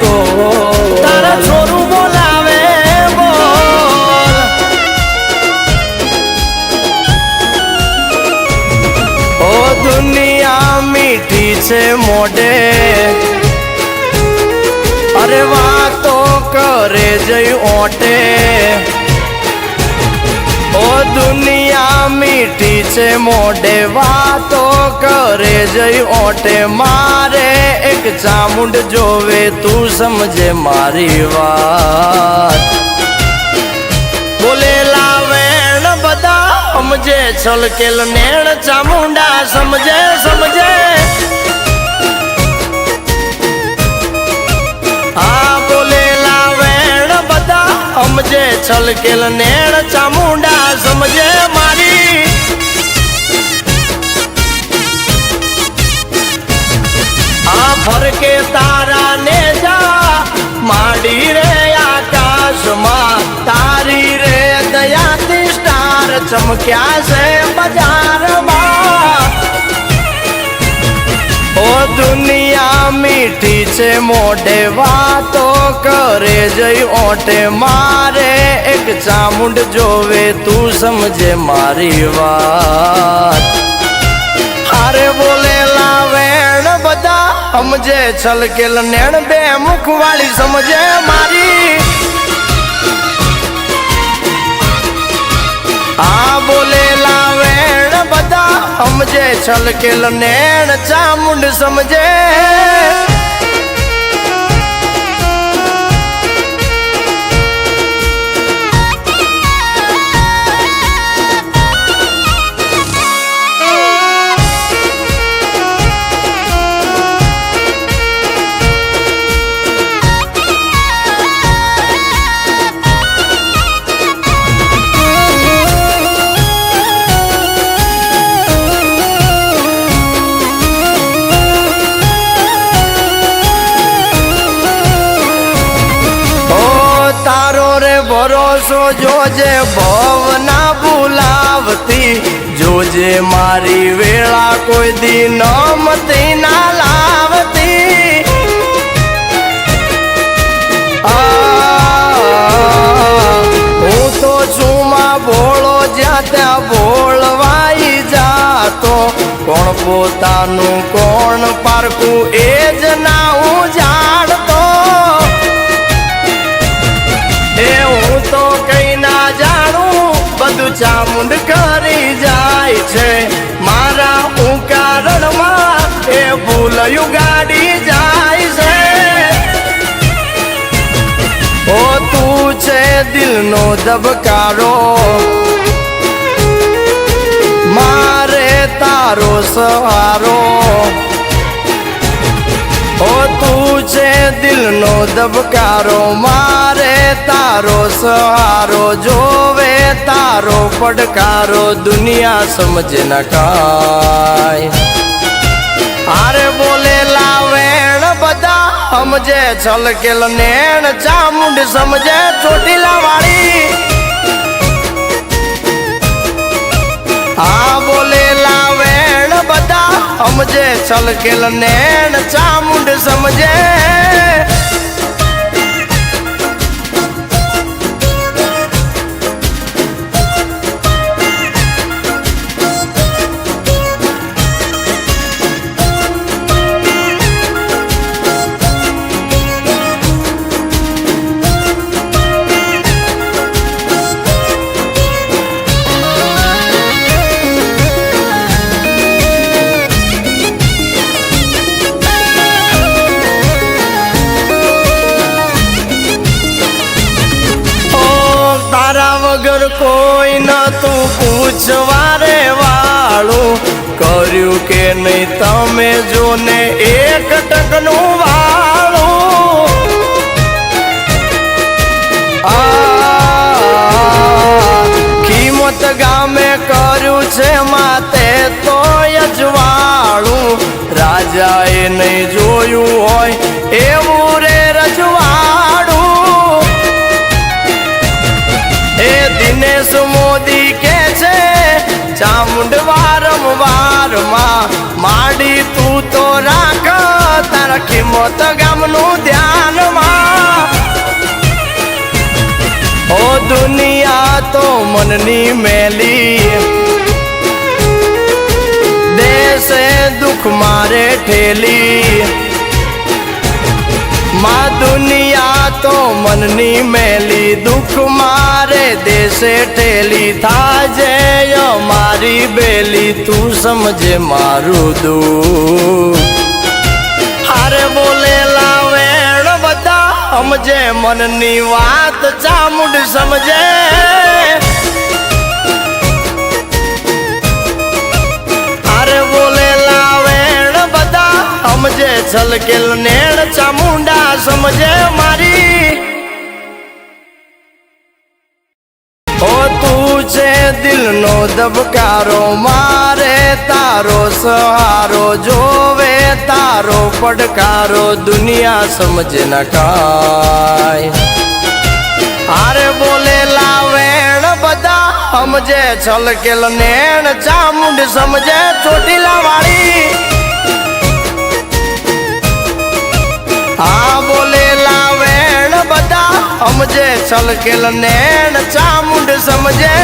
તો તારા છોરું બોલાવે બોલ. ઓ દુનિયા મીઠી છે મોઢે. અરે વાતો કરે જઈ ઓટે. દુનિયા મીઠી છે, મોઢે વાતો કરે જઈ ઓટે મારે, એક ચામુંડ જોવે, તું સમજે મારી વાત. બોલેલા વેણ બધા સમજે, છલકેલ નેણ ચામુંડા સમજે સમજે. છલકેલ નેણ ચામુંડા સમજે મારી. આ ફરકે તારા ને જા, માડી રે આકાશમાં. તારી રે દયાથી સ્ટાર ચમક્યા છે બજારમાં. ઓ દુનિયા મીઠી છે, મોઢે વાતો કરે જઈ ઓટે મારે, એક ચામુંડ જોવે, તું સમજે મારી વાત. હારે બોલેલા વેણ બધા સમજે, છલકેલ નેણ બે મુખ વાળી સમજે મારી. આ બધા સમજે છલકેલ નેણ ચામુંડ સમજે. ભરોસો જોજે ભવ ના ભૂલાવતી, જોજે મારી વેળા કોઈ દી નમતી ના લાવતી. હું તો છું માં ભોળો જ્યાં ત્યાં ભોળવાઈ જાતો, કોણ પોતાનું કોણ પારકું એ જ ના હું જાણતો ચામુંડ કરી જાય છે. મારા હું કારણમાં એ ભૂલયું ગાડી જાય છે. ઓ, તું છે દિલનો ધબકારો. મારે તારો સહારો. ઓ તું દિલનો ધબકારો, મારે તારો સહારો જોવે, તારો પડકારો દુનિયા સમજે ન કાય. આરે બોલેલા વેણ બધા સમજે છલકેલ નેણ ચામુંડ સમજે, ચોટીલા વાળી. આ બધા સમજે છલકેલ નેણ ચામુંડ સમજે. પૂછવા રે વાળું કર્યું કે નહીં, તમે જો ને એક ટકનું વાળું. કિંમત ગામે કર્યું છે માતે તો યજવાળું રાજાએ નહીં જોયું હોય એવું એ દિનેશ મોદી કે છે ચામુંડ વારંવારમાં માડી તું તો રાખ, તારા કિંમત ગામનું ધ્યાનમાં ઓ દુનિયા તો મનની મેલી, દેશે દુઃખ મારે ઠેલી. મા દુનિયા તો મનની મેલી દુઃખ મારે દેશે ઠેલી થાજે મારી બેલી, તું સમજે મારું દુઃખ. હારે બોલેલા વેણ બધા સમજે, મનની વાત ચામુંડ સમજે. હારે બધા સમજે છલકેલ નેણ ચામુંડા સમજે મારી. ઓ તું છે દિલનો ધબકારો, મારે તારો સહારો જોવે, તારો પડકારો દુનિયા સમજે ન કાય હારે બોલેલા વેણ બધા સમજે છલકેલ નેણ ચામુંડ સમજે, ચોટીલા વાળી. હા બોલેલા વેણ બધા સમજે છલકેલ નેણ ચામુંડ સમજે.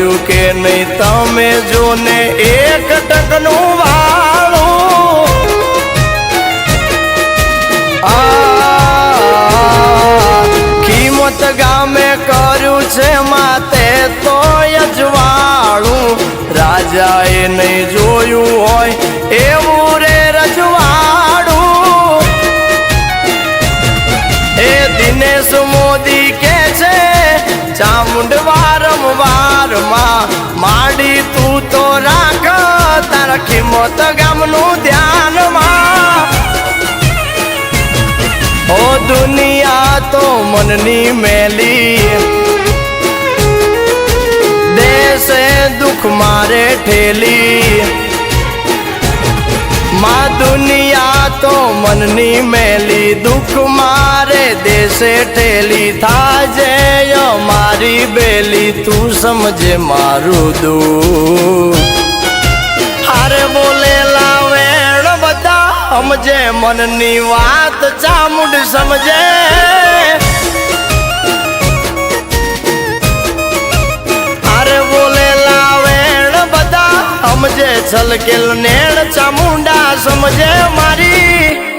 કર્યું કે નહીં તમે જોને એક ટકનું કિંમત ગામે કર્યું છે માતે તો અજવાળું રાજાએ નહીં જોયું હોય એવું રાખ, તાર કિંમત ગામનું ધ્યાનમાં. ઓ દુનિયા, તો મનની મેલી. દેશે દુઃખ મારે ઠેલી. મા દુનિયા તો મનની મેલી દુઃખ મારે દેશે ઠેલી થાજે મારી બેલી, તું સમજે મારું દુઃખ. હારે બોલેલા વેણ બધા સમજે, મનની વાત ચામુંડ સમજે. હારે બધા સમજે છલકેલ નેણ ચામુંડા સમજે મારી.